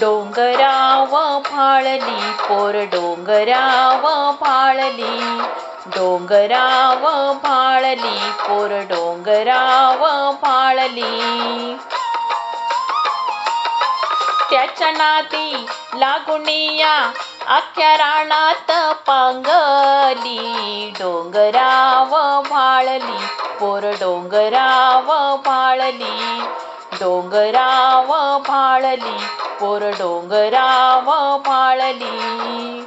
डोंगराव फाळली पोर डोंगराव फाळली. डोंगराव फाळली पोर डोंगराव फाळली. त्याच्या नाती लागुनिया अख्ख्या रानात पांगली. डोंगराव भाळली पोर डोंगराव भाळली डोंगराव पाळली पोर डोंगराव पाळली.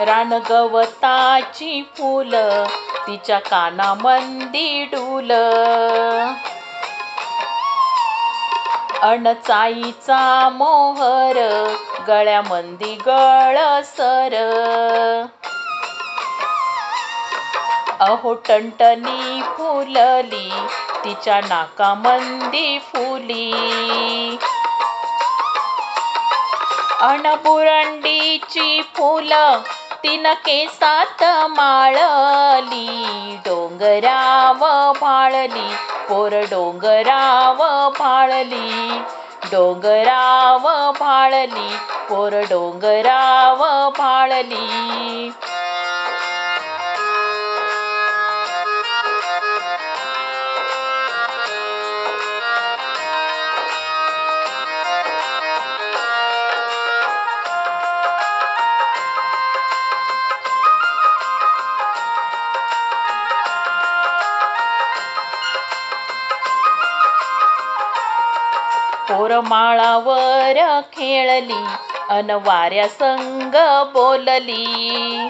रानगवताची फुल तिच्या कानामंदी डुल. अणचाईचा मोहर गळ्यामंदी गळसर अहो टणटणी फुलली तिच्या नाकामंदी फुली. अणबुरंडीची फुलं तीन केसात माळली डोंगराव भाळली पोर डोंगराव भाळली डोंगराव भाळली पोर डोंगराव भाळली पोरमाळावर खेळली अन वाऱ्या संग बोलली.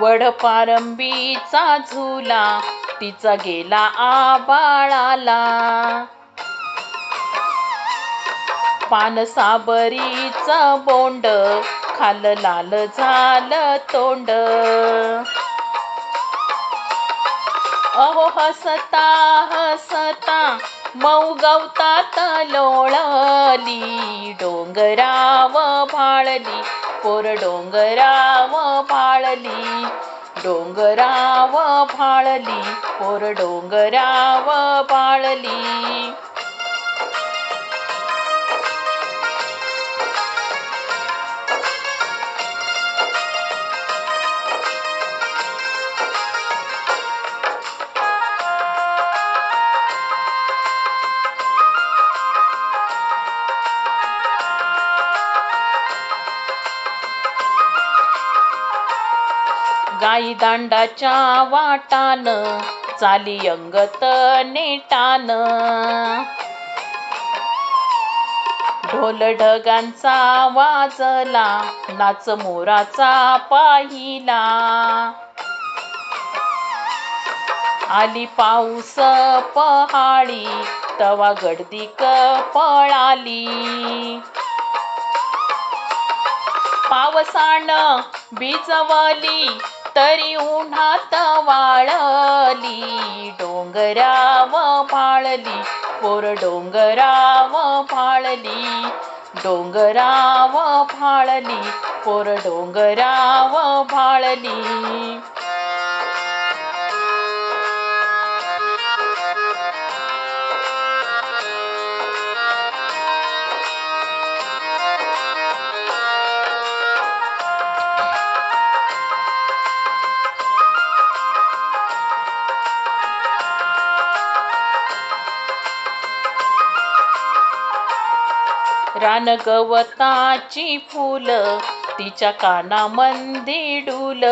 वडपारंबीचा झुला तिचा गेला आबाळाला. पानसाबरीचं बोंड खाल लाल झालं तोंड. अहो हसता हसता मऊ गवतात लोळली डोंगराव भाळली पोर डोंगराव भाळली डोंगराव भाळली पोर डोंगराव भाळली गाई दांडाच्या वाटान चाली अंगत नेटान. ढोल ढगांचा वाजला नाच मोराचा पाहिला. आली पाऊस पहाडी तवा गडदी पळाली. पावसान भिजवली तरी उन्हात वाळली डोंगराव पाळली पोर डोंगराव पाळली डोंगराव फाळली पोर डोंगराव फाळली रानगवताची फुलं तिच्या कानामंदी डुल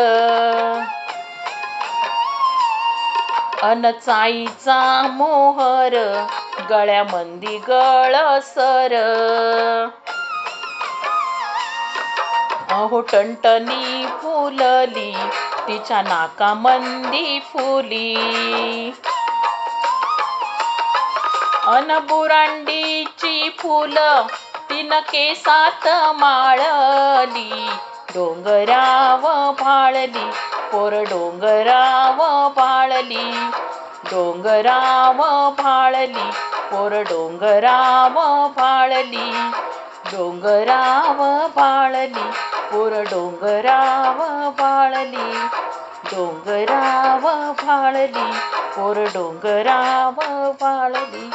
अनचाईचा मोहर गळ्यामंदी गळसर अहो टणटणी फुलली तिच्या नाकामंदी फुली. अन बुरांडीची फुलं न केसात माळली. डोंगराव पाळली पोर डोंगराव पाळली. डोंगराव पाळली पोर डोंगराव पाळली. डोंगराव पाळली पोर डोंगराव पाळली. डोंगराव पाळली पोर डोंगराव पाळली.